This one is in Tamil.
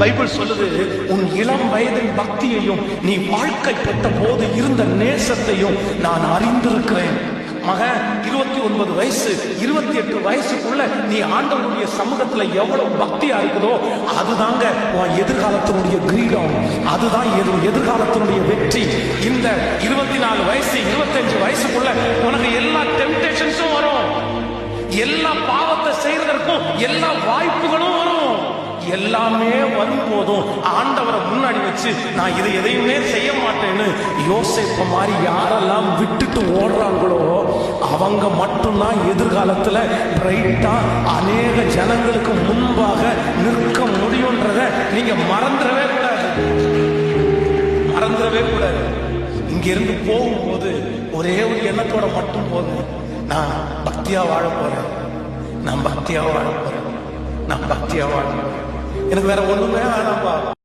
பைபிள் சொல்லுது உன் இளம் வயதின் பக்தியையும் நீ வாழ்க்கைப்பட்ட போது இருந்த நேசத்தையும் நான் அறிந்திருக்கிறேன். மகன் இருபத்தி ஒன்பது வயசு இருபத்தி எட்டு வயசுக்குள்ள நீ ஆண்டவனுடைய சமூகத்துல எவ்வளவு பக்தியா இருக்குதோ அதுதாங்க உன் எதிர்காலத்தினுடைய கிரீடம். அதுதான் எது எதிர்காலத்தினுடைய வெற்றி. இந்த இருபத்தி நாலு வயசு இருபத்தஞ்சு வயசுக்குள்ள உனக்கு எல்லா டெம்டேஷன்ஸும் வரும். எல்லா பாவத்தை செய்யறதற்கும் எல்லா வாய்ப்புகளும் வரும் எல்லாமே வரும்போதும் ஆண்டவரை முன்னாடி வச்சு நான் இதை எதையுமே செய்ய மாட்டேன்னு யோசிப்ப மாதிரி யாரெல்லாம் விட்டுட்டு ஓடுறாங்களோ அவங்க மட்டும்தான் எதிர்காலத்துல பிரைட்டா அநேக ஜனங்களுக்கு முன்பாக நிற்க முடியுன்றதை நீங்க மறந்துடவே கூடாது. மறந்துடவே கூடாது. இங்க இருந்து போகும்போது ஒரே ஒரு எண்ணத்தோட மட்டும் போதும் நான் பக்தியா வாழ போறேன். நான் பக்தியா வாழ போறேன். நான் பக்தியா வாழ போறேன். எனக்கு வேற ஒண்ணுமே வேணாம்ப்பா.